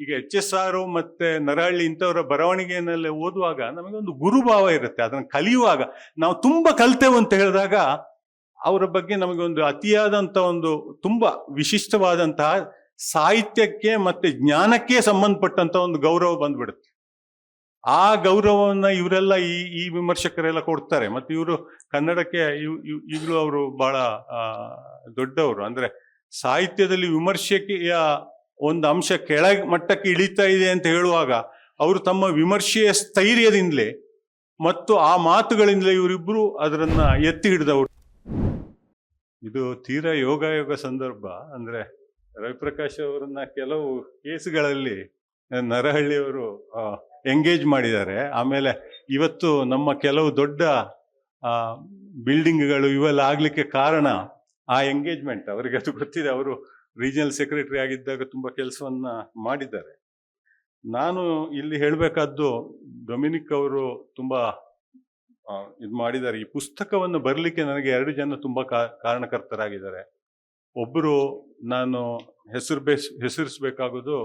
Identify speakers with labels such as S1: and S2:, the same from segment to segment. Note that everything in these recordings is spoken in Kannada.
S1: ಈಗ ಎಚ್ ಎಸ್ ಆರ್ ಮತ್ತೆ ನರಹಳ್ಳಿ ಇಂಥವರ ಬರವಣಿಗೆಯನ್ನೆಲ್ಲ ಓದುವಾಗ ನಮಗೆ ಒಂದು ಗುರುಭಾವ ಇರುತ್ತೆ. ಅದನ್ನು ಕಲಿಯುವಾಗ ನಾವು ತುಂಬಾ ಕಲ್ತೇವೆ ಅಂತ ಹೇಳಿದಾಗ ಅವರ ಬಗ್ಗೆ ನಮಗೆ ಒಂದು ಅತಿಯಾದಂತ ಒಂದು ತುಂಬಾ ವಿಶಿಷ್ಟವಾದಂತಹ ಸಾಹಿತ್ಯಕ್ಕೆ ಮತ್ತೆ ಜ್ಞಾನಕ್ಕೆ ಸಂಬಂಧಪಟ್ಟಂತ ಒಂದು ಗೌರವ ಬಂದ್ಬಿಡುತ್ತೆ. ಆ ಗೌರವವನ್ನ ಇವರೆಲ್ಲ ಈ ಈ ವಿಮರ್ಶಕರೆಲ್ಲ ಕೊಡ್ತಾರೆ. ಮತ್ತೆ ಇವರು ಕನ್ನಡಕ್ಕೆ ಈಗಲೂ ಅವರು ಬಹಳ ದೊಡ್ಡವರು. ಅಂದ್ರೆ ಸಾಹಿತ್ಯದಲ್ಲಿ ವಿಮರ್ಶೆಯ ಒಂದು ಅಂಶ ಕೆಳಗೆ ಮಟ್ಟಕ್ಕೆ ಇಳಿತಾ ಇದೆ ಅಂತ ಹೇಳುವಾಗ ಅವರು ತಮ್ಮ ವಿಮರ್ಶೆಯ ಸ್ಥೈರ್ಯದಿಂದಲೇ ಮತ್ತು ಆ ಮಾತುಗಳಿಂದಲೇ ಇವರಿಬ್ಬರು ಅದರನ್ನ ಎತ್ತಿ ಹಿಡಿದವರು. ಇದು ತೀರಾ ಯೋಗಾಯೋಗ ಸಂದರ್ಭ. ಅಂದ್ರೆ ರವಿಪ್ರಕಾಶ್ ಅವರನ್ನ ಕೆಲವು ಕೇಸ್ಗಳಲ್ಲಿ ನರಹಳ್ಳಿಯವರು ಎಂಗೇಜ್ ಮಾಡಿದ್ದಾರೆ. ಆಮೇಲೆ ಇವತ್ತು ನಮ್ಮ ಕೆಲವು ದೊಡ್ಡ ಬಿಲ್ಡಿಂಗ್ಗಳು ಇವೆಲ್ಲ ಆಗ್ಲಿಕ್ಕೆ ಕಾರಣ ಆ ಎಂಗೇಜ್ಮೆಂಟ್. ಅವರಿಗೆ ಅದು ಗೊತ್ತಿದೆ. ಅವರು ರೀಜನಲ್ ಸೆಕ್ರೆಟರಿ ಆಗಿದ್ದಾಗ ತುಂಬ ಕೆಲಸವನ್ನು ಮಾಡಿದ್ದಾರೆ. ನಾನು ಇಲ್ಲಿ ಹೇಳಬೇಕಾದ್ದು ಡೊಮಿನಿಕ್ ಅವರು ತುಂಬ ಇದು ಮಾಡಿದ್ದಾರೆ. ಈ ಪುಸ್ತಕವನ್ನು ಬರಲಿಕ್ಕೆ ನನಗೆ ಎರಡು ಜನ ತುಂಬ ಕಾರಣಕರ್ತರಾಗಿದ್ದಾರೆ. ಒಬ್ಬರು ನಾನು ಹೆಸರು ಬೇಸ್, ಹೆಸರಿಸಬೇಕಾಗೋದು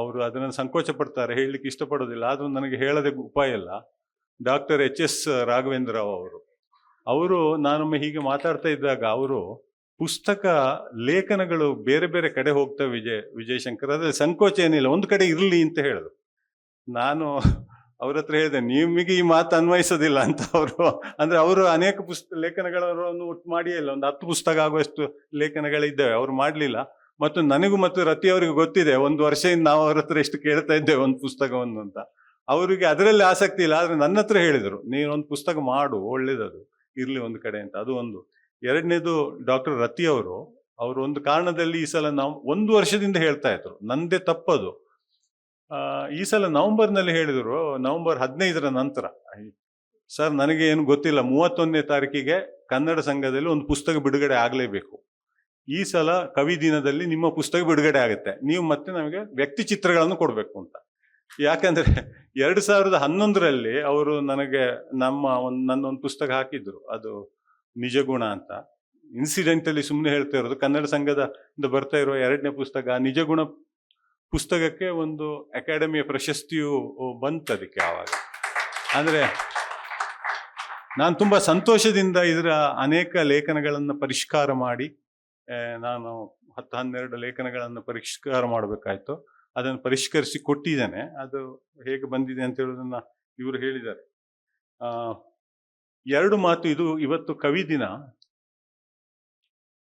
S1: ಅವರು ಅದನ್ನು ಸಂಕೋಚ ಪಡ್ತಾರೆ ಹೇಳಲಿಕ್ಕೆ ಇಷ್ಟಪಡೋದಿಲ್ಲ. ಆದರೂ ನನಗೆ ಹೇಳದೆ ಉಪಾಯ ಇಲ್ಲ. Doctor H S Raghavendra Rao ಅವರು. ಅವರು ನಾನೊಮ್ಮೆ ಹೀಗೆ ಮಾತಾಡ್ತಾ ಇದ್ದಾಗ ಅವರು ಪುಸ್ತಕ ಲೇಖನಗಳು ಬೇರೆ ಬೇರೆ ಕಡೆ ಹೋಗ್ತವೆ ವಿಜಯ್, ವಿಜಯಶಂಕರ್. ಅದ್ರಲ್ಲಿ ಸಂಕೋಚ ಏನಿಲ್ಲ, ಒಂದು ಕಡೆ ಇರಲಿ ಅಂತ ಹೇಳಿದ್ರು. ನಾನು ಅವ್ರ ಹತ್ರ ಹೇಳಿದೆ ನಿಮಗೆ ಈ ಮಾತು ಅನ್ವಯಿಸೋದಿಲ್ಲ ಅಂತ ಅವರು, ಅಂದ್ರೆ ಅವರು ಅನೇಕ ಪುಸ್ತಕ ಲೇಖನಗಳನ್ನು ಒಟ್ಟು ಮಾಡಿಯೇ ಇಲ್ಲ. ಒಂದು ಹತ್ತು ಪುಸ್ತಕ ಆಗುವಷ್ಟು ಲೇಖನಗಳಿದ್ದಾವೆ, ಅವ್ರು ಮಾಡಲಿಲ್ಲ. ಮತ್ತು ನನಗೂ ಮತ್ತು ರತಿ ಅವರಿಗೆ ಗೊತ್ತಿದೆ, ಒಂದು ವರ್ಷದಿಂದ ನಾವು ಅವ್ರ ಹತ್ರ ಎಷ್ಟು ಕೇಳ್ತಾ ಇದ್ದೇವೆ ಒಂದು ಪುಸ್ತಕವನ್ನು ಅಂತ. ಅವರಿಗೆ ಅದರಲ್ಲಿ ಆಸಕ್ತಿ ಇಲ್ಲ, ಆದರೆ ನನ್ನ ಹತ್ರ ಹೇಳಿದರು ನೀನು ಒಂದು ಪುಸ್ತಕ ಮಾಡು, ಒಳ್ಳೇದದು, ಇರಲಿ ಒಂದು ಕಡೆ ಅಂತ. ಅದು ಒಂದು. ಎರಡನೇದು ಡಾಕ್ಟರ್ ರತಿ ಅವರು ಅವರು ಒಂದು ಕಾರಣದಲ್ಲಿ ಈ ಸಲ ನಾವು ಒಂದು ವರ್ಷದಿಂದ ಹೇಳ್ತಾ ಇದ್ರು, ನಂದೇ ತಪ್ಪದು. ಈ ಸಲ ನವೆಂಬರ್ನಲ್ಲಿ ಹೇಳಿದರು, ನವೆಂಬರ್ ಹದಿನೈದರ ನಂತರ. ಸರ್, ನನಗೆ ಏನು ಗೊತ್ತಿಲ್ಲ, ಮೂವತ್ತೊಂದನೇ ತಾರೀಕಿಗೆ ಕನ್ನಡ ಸಂಘದಲ್ಲಿ ಒಂದು ಪುಸ್ತಕ ಬಿಡುಗಡೆ ಆಗಲೇಬೇಕು. ಈ ಸಲ ಕವಿ ದಿನದಲ್ಲಿ ನಿಮ್ಮ ಪುಸ್ತಕ ಬಿಡುಗಡೆ ಆಗುತ್ತೆ. ನೀವು ಮತ್ತೆ ನಮಗೆ ವ್ಯಕ್ತಿ ಚಿತ್ರಗಳನ್ನು ಕೊಡಬೇಕು ಅಂತ. ಯಾಕಂದ್ರೆ ಎರಡು ಸಾವಿರದ ಹನ್ನೊಂದರಲ್ಲಿ ಅವರು ನನಗೆ ನಮ್ಮ ಒಂದು, ನನ್ನೊಂದು ಪುಸ್ತಕ ಹಾಕಿದ್ರು. ಅದು ನಿಜಗುಣ ಅಂತ. ಇನ್ಸಿಡೆಂಟಲ್ಲಿ ಸುಮ್ಮನೆ ಹೇಳ್ತಾ ಇರೋದು, ಕನ್ನಡ ಸಂಘದ ಬರ್ತಾ ಇರೋ ಎರಡನೇ ಪುಸ್ತಕ, ನಿಜಗುಣ ಪುಸ್ತಕಕ್ಕೆ ಒಂದು ಅಕಾಡೆಮಿಯ ಪ್ರಶಸ್ತಿಯು ಬಂತು ಅದಕ್ಕೆ ಆವಾಗ. ಅಂದರೆ ನಾನು ತುಂಬ ಸಂತೋಷದಿಂದ ಇದರ ಅನೇಕ ಲೇಖನಗಳನ್ನು ಪರಿಷ್ಕಾರ ಮಾಡಿ ನಾನು ಹತ್ತು ಹನ್ನೆರಡು ಲೇಖನಗಳನ್ನು ಪರಿಷ್ಕಾರ ಮಾಡಬೇಕಾಯ್ತು. ಅದನ್ನು ಪರಿಷ್ಕರಿಸಿ ಕೊಟ್ಟಿದ್ದೇನೆ. ಅದು ಹೇಗೆ ಬಂದಿದೆ ಅಂತ ಹೇಳೋದನ್ನು ಇವರು ಹೇಳಿದ್ದಾರೆ. ಎರಡು ಮಾತು ಇದು ಇವತ್ತು ಕವಿ ದಿನ.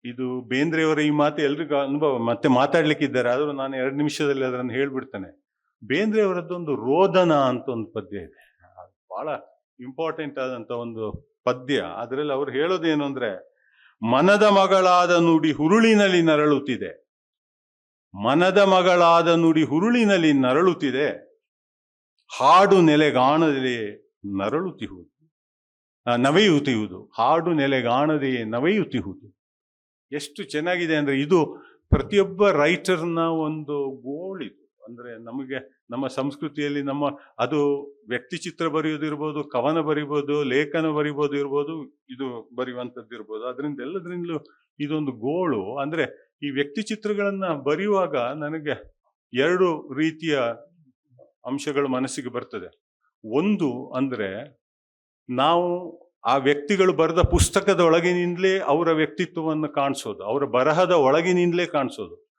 S1: ಇದು ಬೇಂದ್ರೆಯವರ ಈ ಮಾತು ಎಲ್ರಿಗೂ ಅನುಭವ, ಮತ್ತೆ ಮಾತಾಡ್ಲಿಕ್ಕಿದ್ದಾರೆ, ಆದರೂ ನಾನು ಎರಡು ನಿಮಿಷದಲ್ಲಿ ಅದನ್ನು ಹೇಳ್ಬಿಡ್ತೇನೆ. ಬೇಂದ್ರೆಯವರದ್ದೊಂದು ರೋದನ ಅಂತ ಒಂದು ಪದ್ಯ ಇದೆ. ಬಹಳ ಇಂಪಾರ್ಟೆಂಟ್ ಆದಂತ ಒಂದು ಪದ್ಯ. ಅದರಲ್ಲಿ ಅವ್ರು ಹೇಳೋದೇನು ಅಂದ್ರೆ, ಮನದ ಮಗಳಾದ ನುಡಿ ಹುರುಳಿನಲ್ಲಿ ನರಳುತ್ತಿದೆ. ಮನದ ಮಗಳಾದ ನುಡಿ ಹುರುಳಿನಲ್ಲಿ ನರಳುತ್ತಿದೆ. ಹಾಡು ನೆಲೆಗಾಣದಲ್ಲಿ ನರಳುತ್ತಿಹುದು. ಆ, ನವೆಯುತ್ತಿಹುದು ಹಾಡು ನೆಲೆಗಾಣದೆಯೇ ನವೆಯುತಿಹುದು. ಎಷ್ಟು ಚೆನ್ನಾಗಿದೆ ಅಂದರೆ ಇದು ಪ್ರತಿಯೊಬ್ಬ ರೈಟರ್ನ ಒಂದು ಗೋಳಿದು. ಅಂದರೆ ನಮಗೆ ನಮ್ಮ ಸಂಸ್ಕೃತಿಯಲ್ಲಿ ನಮ್ಮ ಅದು ವ್ಯಕ್ತಿ ಚಿತ್ರ ಬರೆಯೋದಿರ್ಬೋದು ಕವನ ಬರಿಬೋದು ಲೇಖನ ಬರಿಬೋದು ಇರ್ಬೋದು ಇದು ಬರೆಯುವಂಥದ್ದು ಇರ್ಬೋದು ಅದರಿಂದ ಎಲ್ಲದರಿಂದಲೂ ಇದೊಂದು ಗೋಳು. ಅಂದರೆ ಈ ವ್ಯಕ್ತಿ ಚಿತ್ರಗಳನ್ನು ಬರೆಯುವಾಗ ನನಗೆ ಎರಡು ರೀತಿಯ ಅಂಶಗಳು ಮನಸ್ಸಿಗೆ ಬರ್ತದೆ. ಒಂದು ಅಂದ್ರೆ ನಾವು ಆ ವ್ಯಕ್ತಿಗಳು ಬರೆದ ಪುಸ್ತಕದ ಒಳಗಿನಿಂದಲೇ ಅವರ ವ್ಯಕ್ತಿತ್ವವನ್ನು ಕಾಣಿಸೋದು, ಅವರ ಬರಹದ ಒಳಗಿನಿಂದಲೇ ಕಾಣಿಸೋದು.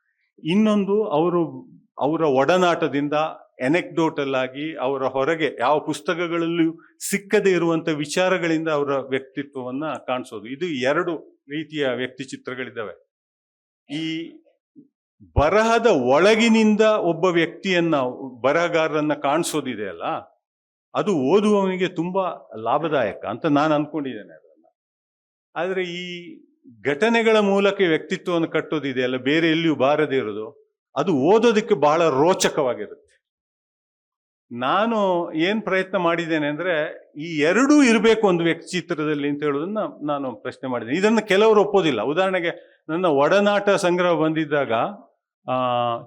S1: ಇನ್ನೊಂದು ಅವರು ಅವರ ಒಡನಾಟದಿಂದ ಎನೆಕ್ಡೋಟಲ್ ಆಗಿ ಅವರ ಹೊರಗೆ ಯಾವ ಪುಸ್ತಕಗಳಲ್ಲೂ ಸಿಕ್ಕದೇ ಇರುವಂಥ ವಿಚಾರಗಳಿಂದ ಅವರ ವ್ಯಕ್ತಿತ್ವವನ್ನ ಕಾಣಿಸೋದು. ಇದು ಎರಡು ರೀತಿಯ ವ್ಯಕ್ತಿ ಚಿತ್ರಗಳಿದ್ದಾವೆ. ಈ ಬರಹದ ಒಳಗಿನಿಂದ ಒಬ್ಬ ವ್ಯಕ್ತಿಯನ್ನ ಬರಹಗಾರರನ್ನ ಕಾಣಿಸೋದಿದೆಯಲ್ಲ ಅದು ಓದುವವನಿಗೆ ತುಂಬಾ ಲಾಭದಾಯಕ ಅಂತ ನಾನು ಅಂದ್ಕೊಂಡಿದ್ದೇನೆ ಅದನ್ನು. ಆದರೆ ಈ ಘಟನೆಗಳ ಮೂಲಕ ವ್ಯಕ್ತಿತ್ವವನ್ನು ಕಟ್ಟೋದಿದೆಯಲ್ಲ ಬೇರೆ ಎಲ್ಲಿಯೂ ಬಾರದೇ ಇರೋದು, ಅದು ಓದೋದಕ್ಕೆ ಬಹಳ ರೋಚಕವಾಗಿರುತ್ತೆ. ನಾನು ಏನ್ ಪ್ರಯತ್ನ ಮಾಡಿದ್ದೇನೆ ಅಂದ್ರೆ, ಈ ಎರಡೂ ಇರಬೇಕು ಒಂದು ವ್ಯಕ್ತಿ ಚಿತ್ರದಲ್ಲಿ ಅಂತ ಹೇಳೋದನ್ನ ನಾನು ಪ್ರಶ್ನೆ ಮಾಡಿದ್ದೇನೆ. ಇದನ್ನು ಕೆಲವರು ಒಪ್ಪೋದಿಲ್ಲ. ಉದಾಹರಣೆಗೆ, ನನ್ನ ಒಡನಾಟ ಸಂಗ್ರಹ ಬಂದಿದ್ದಾಗ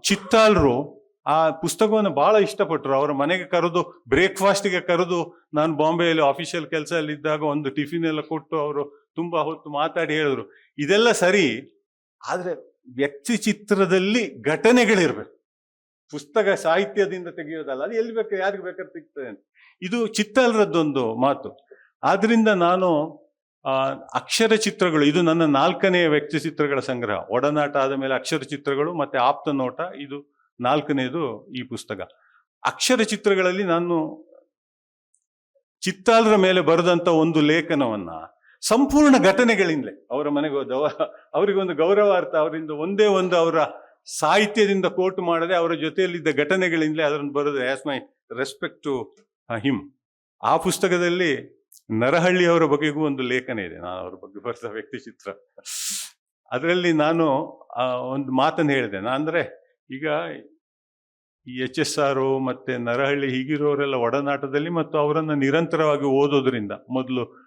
S1: ಚಿತ್ತಾಲ್ರು ಆ ಪುಸ್ತಕವನ್ನು ಬಹಳ ಇಷ್ಟಪಟ್ಟರು. ಅವರ ಮನೆಗೆ ಕರೆದು ಬ್ರೇಕ್ಫಾಸ್ಟ್ಗೆ ಕರೆದು ನಾನು ಬಾಂಬೆಯಲ್ಲಿ ಆಫೀಷಿಯಲ್ ಕೆಲಸದಲ್ಲಿ ಇದ್ದಾಗ ಒಂದು ಟಿಫಿನ್ ಎಲ್ಲ ಕೊಟ್ಟು ಅವರು ತುಂಬಾ ಹೊತ್ತು ಮಾತಾಡಿ ಹೇಳಿದ್ರು. ಇದೆಲ್ಲ ಸರಿ, ಆದರೆ ವ್ಯಕ್ತಿ ಚಿತ್ರದಲ್ಲಿ ಘಟನೆಗಳಿರ್ಬೇಕು. ಪುಸ್ತಕ ಸಾಹಿತ್ಯದಿಂದ ತೆಗೆಯೋದಲ್ಲ, ಅದು ಎಲ್ಲಿ ಬೇಕಾದ್ರೆ ಯಾರಿಗೆ ಬೇಕಾದ್ರೆ ಸಿಗ್ತದೆ ಇದು ಚಿತ್ತಲ್ರದ್ದೊಂದು ಮಾತು. ಆದ್ರಿಂದ ನಾನು ಅಕ್ಷರ ಚಿತ್ರಗಳು, ಇದು ನನ್ನ ನಾಲ್ಕನೇ ವ್ಯಕ್ತಿ ಚಿತ್ರಗಳ ಸಂಗ್ರಹ. ಒಡನಾಟ ಆದ ಮೇಲೆ ಅಕ್ಷರ ಚಿತ್ರಗಳು, ಮತ್ತೆ ಆಪ್ತ ನೋಟ, ಇದು ನಾಲ್ಕನೇದು ಈ ಪುಸ್ತಕ. ಅಕ್ಷರ ಚಿತ್ರಗಳಲ್ಲಿ ನಾನು ಚಿತ್ತಾಲರ ಮೇಲೆ ಬರೆದಂತ ಒಂದು ಲೇಖನವನ್ನ ಸಂಪೂರ್ಣ ಘಟನೆಗಳಿಂದಲೇ, ಅವರ ಮನೆಗೆ ಹೋದ ಅವರಿಗೊಂದು ಗೌರವಾರ್ಥ, ಅವರಿಂದ ಒಂದೇ ಒಂದು ಅವರ ಸಾಹಿತ್ಯದಿಂದ ಕೋಟ್ ಮಾಡದೆ ಅವರ ಜೊತೆಯಲ್ಲಿದ್ದ ಘಟನೆಗಳಿಂದಲೇ ಅದನ್ನು ಬರೆದ as my respect to him ಆ ಪುಸ್ತಕದಲ್ಲಿ ನರಹಳ್ಳಿ ಅವರ ಬಗೆಗೂ ಒಂದು ಲೇಖನ ಇದೆ. ನಾನು ಅವರ ಬಗ್ಗೆ ಬರೆದ ವ್ಯಕ್ತಿ ಚಿತ್ರ ಅದರಲ್ಲಿ ನಾನು ಒಂದು ಮಾತನ್ನು ಹೇಳಿದೆ. ನಾ ಅಂದ್ರೆ ಈಗ ಈ ಎಚ್ ಎಸ್ ಆರ್ ಮತ್ತೆ ನರಹಳ್ಳಿ ಹೀಗಿರೋರೆಲ್ಲ ಒಡನಾಟದಲ್ಲಿ ಮತ್ತು ಅವರನ್ನ ನಿರಂತರವಾಗಿ ಓದೋದ್ರಿಂದ ಮೊದಲು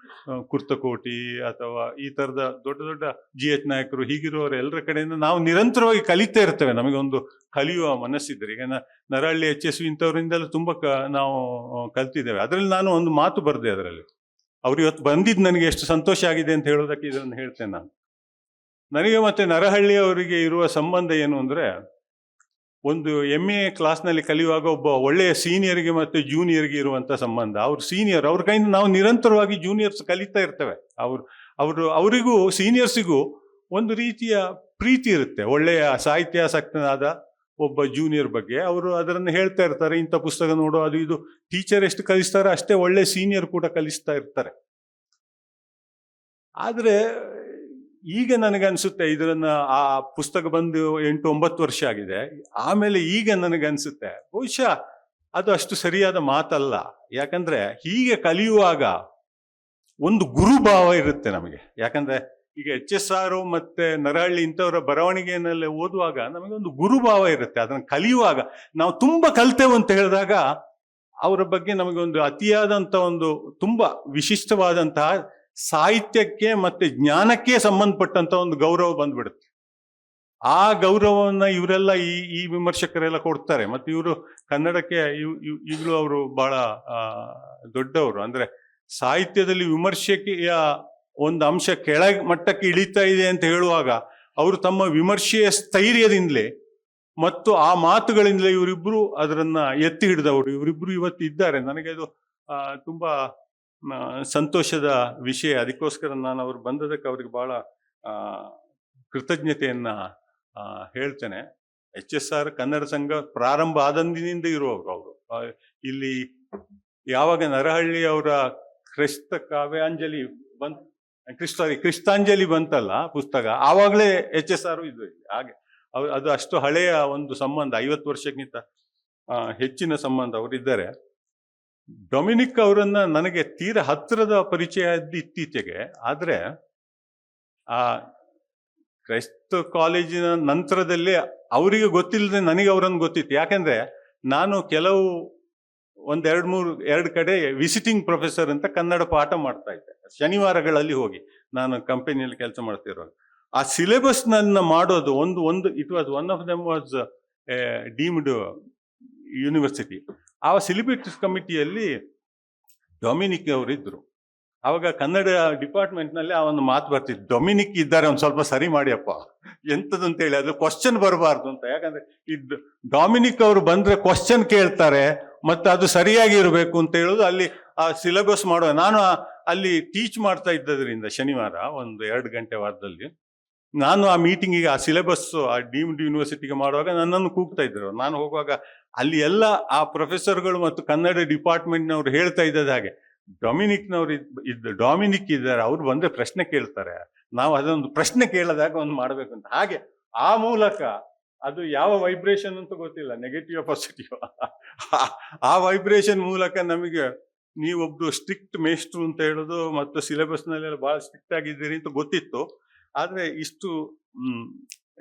S1: ಕುರ್ತಕೋಟಿ ಅಥವಾ ಈ ತರದ ದೊಡ್ಡ ದೊಡ್ಡ ಜಿ ಎಚ್ ನಾಯಕರು ಹೀಗಿರೋರು ಎಲ್ಲರ ಕಡೆಯಿಂದ ನಾವು ನಿರಂತರವಾಗಿ ಕಲಿತಾ ಇರ್ತೇವೆ. ನಮಗೆ ಒಂದು ಕಲಿಯುವ ಮನಸ್ಸಿದ್ರೆ ಈಗ ನರಹಳ್ಳಿ ಎಚ್ ಎಸ್ ಇಂಥವರಿಂದೆಲ್ಲ ತುಂಬ ಕ- ನಾವು ಕಲ್ತಿದ್ದೇವೆ. ಅದರಲ್ಲಿ ನಾನು ಒಂದು ಮಾತು ಬರೆದೆ ಅದರಲ್ಲಿ. ಅವ್ರು ಇವತ್ತು ಬಂದಿದ್ದು ನನಗೆ ಎಷ್ಟು ಸಂತೋಷ ಆಗಿದೆ ಅಂತ ಹೇಳೋದಕ್ಕೆ ಇದನ್ನು ಹೇಳ್ತೇನೆ ನಾನು. ನನಗೆ ಮತ್ತೆ ನರಹಳ್ಳಿ ಅವರಿಗೆ ಇರುವ ಸಂಬಂಧ ಏನು ಅಂದ್ರೆ ಒಂದು ಎಂ ಎ ಕ್ಲಾಸ್ನಲ್ಲಿ ಕಲಿಯುವಾಗ ಒಬ್ಬ ಒಳ್ಳೆಯ ಸೀನಿಯರ್ಗೆ ಮತ್ತು ಜೂನಿಯರ್ಗೆ ಇರುವಂಥ ಸಂಬಂಧ. ಅವ್ರ ಸೀನಿಯರ್ ಅವ್ರ ಕೈಯಿಂದ ನಾವು ನಿರಂತರವಾಗಿ ಜೂನಿಯರ್ಸ್ ಕಲಿತಾ ಇರ್ತೇವೆ. ಅವ್ರು, ಅವರು, ಅವರಿಗೂ ಸೀನಿಯರ್ಸಿಗೂ ಒಂದು ರೀತಿಯ ಪ್ರೀತಿ ಇರುತ್ತೆ. ಒಳ್ಳೆಯ ಸಾಹಿತ್ಯಾಸಕ್ತನಾದ ಒಬ್ಬ ಜೂನಿಯರ್ ಬಗ್ಗೆ. ಅವರು ಅದನ್ನು ಹೇಳ್ತಾ ಇರ್ತಾರೆ, ಇಂಥ ಪುಸ್ತಕ ನೋಡು, ಅದು ಇದು. ಟೀಚರ್ ಎಷ್ಟು ಕಲಿಸ್ತಾರೆ, ಅಷ್ಟೇ ಒಳ್ಳೆ ಸೀನಿಯರ್ ಕೂಡ ಕಲಿಸ್ತಾ ಇರ್ತಾರೆ. ಆದ್ರೆ ಈಗ ನನಗನ್ಸುತ್ತೆ ಇದನ್ನ ಆ ಪುಸ್ತಕ ಬಂದು ಎಂಟು ಒಂಬತ್ತು ವರ್ಷ ಆಗಿದೆ. ಆಮೇಲೆ ಈಗ ನನಗನ್ಸುತ್ತೆ. ಬಹುಶಃ ಅದು ಅಷ್ಟು ಸರಿಯಾದ ಮಾತಲ್ಲ. ಯಾಕಂದ್ರೆ ಹೀಗೆ ಕಲಿಯುವಾಗ ಒಂದು ಗುರುಭಾವ ಇರುತ್ತೆ ನಮಗೆ. ಯಾಕಂದ್ರೆ ಈಗ ಎಚ್ ಎಸ್ ಆರ್ ಮತ್ತೆ ನರಹಳ್ಳಿ ಇಂಥವರ ಬರವಣಿಗೆಯನ್ನೆಲ್ಲ ಓದುವಾಗ ನಮಗೆ ಒಂದು ಗುರುಭಾವ ಇರುತ್ತೆ. ಅದನ್ನ ಕಲಿಯುವಾಗ ನಾವು ತುಂಬಾ ಕಲ್ತೇವೆ ಅಂತ ಹೇಳಿದಾಗ ಅವರ ಬಗ್ಗೆ ನಮಗೆ ಒಂದು ಅತಿಯಾದಂಥ ಒಂದು ತುಂಬಾ ವಿಶಿಷ್ಟವಾದಂತಹ ಸಾಹಿತ್ಯಕ್ಕೆ ಮತ್ತೆ ಜ್ಞಾನಕ್ಕೆ ಸಂಬಂಧಪಟ್ಟಂತ ಒಂದು ಗೌರವ ಬಂದ್ಬಿಡುತ್ತೆ. ಆ ಗೌರವವನ್ನ ಇವರೆಲ್ಲ ಈ ಈ ವಿಮರ್ಶಕರೆಲ್ಲ ಕೊಡ್ತಾರೆ. ಮತ್ತೆ ಇವರು ಕನ್ನಡಕ್ಕೆ ಈಗಲೂ ಅವರು ಬಹಳ ದೊಡ್ಡವರು. ಅಂದ್ರೆ ಸಾಹಿತ್ಯದಲ್ಲಿ ವಿಮರ್ಶೆಯ ಒಂದು ಅಂಶ ಕೆಳ ಮಟ್ಟಕ್ಕೆ ಇಳಿತಾ ಇದೆ ಅಂತ ಹೇಳುವಾಗ ಅವರು ತಮ್ಮ ವಿಮರ್ಶೆಯ ಸ್ಥೈರ್ಯದಿಂದಲೇ ಮತ್ತು ಆ ಮಾತುಗಳಿಂದಲೇ ಇವರಿಬ್ರು ಅದರನ್ನ ಎತ್ತಿ ಹಿಡಿದವರು. ಇವರಿಬ್ರು ಇವತ್ತು ಇದ್ದಾರೆ ನನಗೆ ಅದು ತುಂಬಾ ಸಂತೋಷದ ವಿಷಯ. ಅದಕ್ಕೋಸ್ಕರ ನಾನು ಅವ್ರು ಬಂದದಕ್ಕೆ ಅವ್ರಿಗೆ ಭಾಳ ಕೃತಜ್ಞತೆಯನ್ನು ಹೇಳ್ತೇನೆ. ಎಚ್ ಎಸ್ ಆರ್ ಕನ್ನಡ ಸಂಘ ಪ್ರಾರಂಭ ಆದಂದಿನಿಂದ ಇರುವವರು ಅವರು. ಇಲ್ಲಿ ಯಾವಾಗ ನರಹಳ್ಳಿ ಅವರ ಕ್ರಿಸ್ತ ಕಾವ್ಯಾಂಜಲಿ ಬಂತ್ ಕ್ರಿಸ್ತ ಕ್ರಿಸ್ತಾಂಜಲಿ ಬಂತಲ್ಲ ಪುಸ್ತಕ, ಆವಾಗಲೇ ಎಚ್ ಎಸ್ ಆರ್ ಇದು. ಹಾಗೆ ಅದು ಅಷ್ಟು ಹಳೆಯ ಒಂದು ಸಂಬಂಧ, ಐವತ್ತು ವರ್ಷಕ್ಕಿಂತ ಹೆಚ್ಚಿನ ಸಂಬಂಧ ಅವರಿದ್ದಾರೆ. ಡೊಮಿನಿಕ್ ಅವರನ್ನ ನನಗೆ ತೀರ ಹತ್ತಿರದ ಪರಿಚಯ ಇದ್ದು ಇತ್ತೀಚೆಗೆ, ಆದರೆ ಆ ಕ್ರೈಸ್ತ ಕಾಲೇಜಿನ ನಂತರದಲ್ಲಿ ಅವರಿಗೆ ಗೊತ್ತಿಲ್ಲದೆ ನನಗೆ ಅವರನ್ನು ಗೊತ್ತಿತ್ತು. ಯಾಕಂದ್ರೆ ನಾನು ಕೆಲವು ಒಂದೆರಡು ಮೂರು, ಎರಡು ಕಡೆ ವಿಸಿಟಿಂಗ್ ಪ್ರೊಫೆಸರ್ ಅಂತ ಕನ್ನಡ ಪಾಠ ಮಾಡ್ತಾ ಇದ್ದೆ. ಶನಿವಾರಗಳಲ್ಲಿ ಹೋಗಿ ನಾನು ಕಂಪನಿಯಲ್ಲಿ ಕೆಲಸ ಮಾಡ್ತಿರೋ ಆ ಸಿಲೆಬಸ್ ನನ್ನ ಮಾಡೋದು ಒಂದು ಒಂದು it was one of them was deemed university ಆ ಸಿಲಿಬಸ್ ಕಮಿಟಿಯಲ್ಲಿ ಡೊಮಿನಿಕ್ ಅವರು ಇದ್ರು ಅವಾಗ ಕನ್ನಡ ಡಿಪಾರ್ಟ್ಮೆಂಟ್ನಲ್ಲಿ ಆ ಒಂದು ಮಾತು ಬರ್ತಿತ್ತು. ಡೊಮಿನಿಕ್ ಇದ್ದಾರೆ, ಒಂದು ಸ್ವಲ್ಪ ಸರಿ ಮಾಡಿಯಪ್ಪ. ಎಂತದಂತ ಹೇಳಿ ಅದು ಕ್ವಶನ್ ಬರಬಾರ್ದು ಅಂತ. ಯಾಕಂದ್ರೆ, ಈ ಡೊಮಿನಿಕ್ ಅವರು ಬಂದ್ರೆ ಕ್ವಶನ್ ಕೇಳ್ತಾರೆ, ಮತ್ತೆ ಅದು ಸರಿಯಾಗಿ ಇರಬೇಕು ಅಂತ ಹೇಳೋದು ಅಲ್ಲಿ ಆ ಸಿಲೆಬಸ್ ಮಾಡುವ. ನಾನು ಅಲ್ಲಿ ಟೀಚ್ ಮಾಡ್ತಾ ಇದ್ದದ್ರಿಂದ ಶನಿವಾರ, ಒಂದು ಎರಡು ಗಂಟೆ ವಾರದಲ್ಲಿ, ನಾನು ಆ ಮೀಟಿಂಗಿಗೆ ಆ ಸಿಲೆಬಸ್ ಆ ಡೀಮ್ಡ್ ಯೂನಿವರ್ಸಿಟಿಗೆ ಮಾಡುವಾಗ ನನ್ನನ್ನು ಕೂಗ್ತಾ ಇದ್ದರು ನಾನು ಹೋಗುವಾಗ ಅಲ್ಲಿ ಎಲ್ಲ ಆ ಪ್ರೊಫೆಸರ್ಗಳು ಮತ್ತು ಕನ್ನಡ ಡಿಪಾರ್ಟ್ಮೆಂಟ್ನವ್ರು ಹೇಳ್ತಾ ಇದ್ದದ ಹಾಗೆ. ಡೊಮಿನಿಕ್ನವ್ರು ಇದ್- ಇದ್ದ ಡೊಮಿನಿಕ್ ಇದ್ದಾರೆ, ಅವ್ರು ಬಂದ್ರೆ ಪ್ರಶ್ನೆ ಕೇಳ್ತಾರೆ. ನಾವು ಅದೊಂದು ಪ್ರಶ್ನೆ ಕೇಳಿದಾಗ ಒಂದು ಮಾಡಬೇಕು ಅಂತ. ಹಾಗೆ ಆ ಮೂಲಕ ಅದು ಯಾವ ವೈಬ್ರೇಷನ್ ಅಂತ ಗೊತ್ತಿಲ್ಲ ನೆಗೆಟಿವ್ ಪಾಸಿಟಿವ್ ಆ ವೈಬ್ರೇಷನ್ ಮೂಲಕ ನಮಗೆ ನೀವೊಬ್ಬರು ಸ್ಟ್ರಿಕ್ಟ್ ಮೇಸ್ಟ್ರು ಅಂತ ಹೇಳೋದು ಮತ್ತು ಸಿಲೆಬಸ್ನಲ್ಲೆಲ್ಲ ಭಾಳ ಸ್ಟ್ರಿಕ್ಟ್ ಆಗಿದ್ದೀರಿ ಅಂತ ಗೊತ್ತಿತ್ತು. ಆದರೆ ಇಷ್ಟು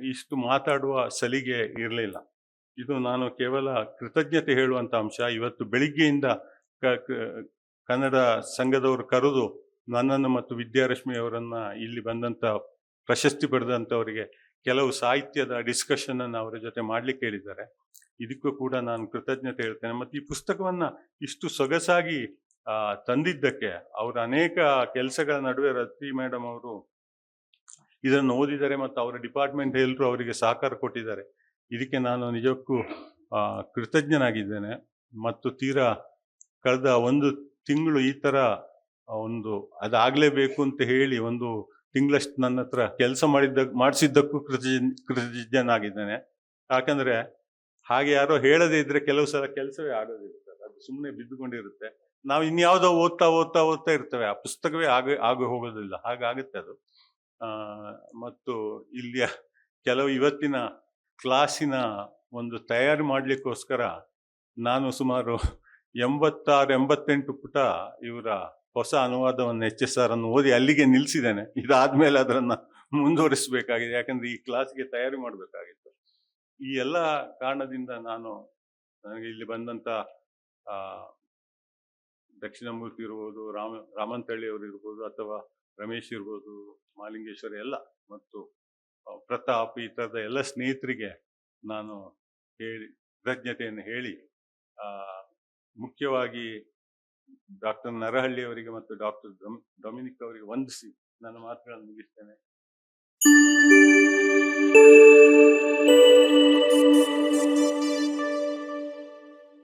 S1: ಇಷ್ಟು ಮಾತಾಡುವ ಸಲಿಗೆ ಇರಲಿಲ್ಲ. ಇದು ನಾನು ಕೇವಲ ಕೃತಜ್ಞತೆ ಹೇಳುವಂತ ಅಂಶ. ಇವತ್ತು ಬೆಳಿಗ್ಗೆಯಿಂದ ಕನ್ನಡ ಸಂಘದವರು ಕರೆದು ನನ್ನನ್ನು ಮತ್ತು ವಿದ್ಯಾರಶ್ಮಿ ಅವರನ್ನ ಇಲ್ಲಿ ಬಂದಂತ ಪ್ರಶಸ್ತಿ ಪಡೆದಂತವರಿಗೆ ಕೆಲವು ಸಾಹಿತ್ಯದ ಡಿಸ್ಕಷನ್ ಅನ್ನು ಅವರ ಜೊತೆ ಮಾಡ್ಲಿಕ್ಕೆ ಹೇಳಿದ್ದಾರೆ. ಇದಕ್ಕೂ ಕೂಡ ನಾನು ಕೃತಜ್ಞತೆ ಹೇಳ್ತೇನೆ. ಮತ್ತೆ ಈ ಪುಸ್ತಕವನ್ನ ಇಷ್ಟು ಸೊಗಸಾಗಿ ತಂದಿದ್ದಕ್ಕೆ ಅವರ ಅನೇಕ ಕೆಲಸಗಳ ನಡುವೆ ರತ್ತಿ ಮೇಡಮ್ ಅವರು ಇದನ್ನು ಓದಿದ್ದಾರೆ ಮತ್ತು ಅವರ ಡಿಪಾರ್ಟ್ಮೆಂಟ್ ಎಲ್ಲರೂ ಅವರಿಗೆ ಸಹಕಾರ ಕೊಟ್ಟಿದ್ದಾರೆ. ಇದಕ್ಕೆ ನಾನು ನಿಜಕ್ಕೂ ಕೃತಜ್ಞನಾಗಿದ್ದೇನೆ. ಮತ್ತು ತೀರಾ ಕಳೆದ ಒಂದು ತಿಂಗಳು ಈ ಥರ ಒಂದು ಅದಾಗಲೇಬೇಕು ಅಂತ ಹೇಳಿ ಒಂದು ತಿಂಗಳಷ್ಟು ನನ್ನ ಹತ್ರ ಕೆಲಸ ಮಾಡಿದ್ದ, ಮಾಡಿಸಿದ್ದಕ್ಕೂ ಕೃತಜ್ಞ, ಕೃತಜ್ಞನಾಗಿದ್ದೇನೆ. ಯಾಕಂದರೆ, ಹಾಗೆ ಯಾರೋ ಹೇಳದೇ ಇದ್ದರೆ ಕೆಲವು ಸಲ ಕೆಲಸವೇ ಆಗೋದಿಲ್ಲ ಸರ್ ಅದು ಸುಮ್ಮನೆ ಬಿದ್ದುಕೊಂಡಿರುತ್ತೆ. ನಾವು ಇನ್ಯಾವುದೋ ಓದ್ತಾ ಓದ್ತಾ ಓದ್ತಾ ಇರ್ತೇವೆ. ಆ ಪುಸ್ತಕವೇ ಆಗ ಆಗ ಹೋಗೋದಿಲ್ಲ. ಹಾಗಾಗುತ್ತೆ ಅದು. ಮತ್ತು ಇಲ್ಲಿಯ ಕೆಲವು ಇವತ್ತಿನ ಕ್ಲಾಸಿನ ಒಂದು ತಯಾರಿ ಮಾಡಲಿಕ್ಕೋಸ್ಕರ ನಾನು ಸುಮಾರು ಎಂಬತ್ತಾರು, ಎಂಬತ್ತೆಂಟು ಪುಟ ಇವರ ಹೊಸ ಅನುವಾದವನ್ನು ಎಚ್ ಎಸ್ ಆರ್ ಅನ್ನು ಓದಿ ಅಲ್ಲಿಗೆ ನಿಲ್ಲಿಸಿದ್ದೇನೆ ಇದಾದಮೇಲೆ ಅದನ್ನು ಮುಂದುವರಿಸಬೇಕಾಗಿದೆ. ಯಾಕಂದ್ರೆ ಈ ಕ್ಲಾಸ್ಗೆ ತಯಾರಿ ಮಾಡಬೇಕಾಗಿತ್ತು. ಈ ಎಲ್ಲ ಕಾರಣದಿಂದ ನಾನು ನನಗೆ ಇಲ್ಲಿ ಬಂದಂಥ ದಕ್ಷಿಣಮೂರ್ತಿ ಇರ್ಬೋದು, ರಾಮ ರಾಮಂತಳ್ಳಿ ಅವರು ಇರ್ಬೋದು, ಅಥವಾ ರಮೇಶ್ ಇರ್ಬೋದು, ಮಾಲಿಂಗೇಶ್ವರ ಎಲ್ಲ ಮತ್ತು ಪ್ರತಾಪ್ ಈ ಥರದ ಎಲ್ಲ ಸ್ನೇಹಿತರಿಗೆ ನಾನು ಹೇಳಿ, ಕೃತಜ್ಞತೆಯನ್ನು ಹೇಳಿ ಮುಖ್ಯವಾಗಿ ಡಾಕ್ಟರ್ ನರಹಳ್ಳಿ ಅವರಿಗೆ ಮತ್ತು ಡಾಕ್ಟರ್ ಡೊಮಿನಿಕ್ ಅವರಿಗೆ ವಂದಿಸಿ ನನ್ನ ಮಾತುಗಳನ್ನು ಮುಗಿಸ್ತೇನೆ.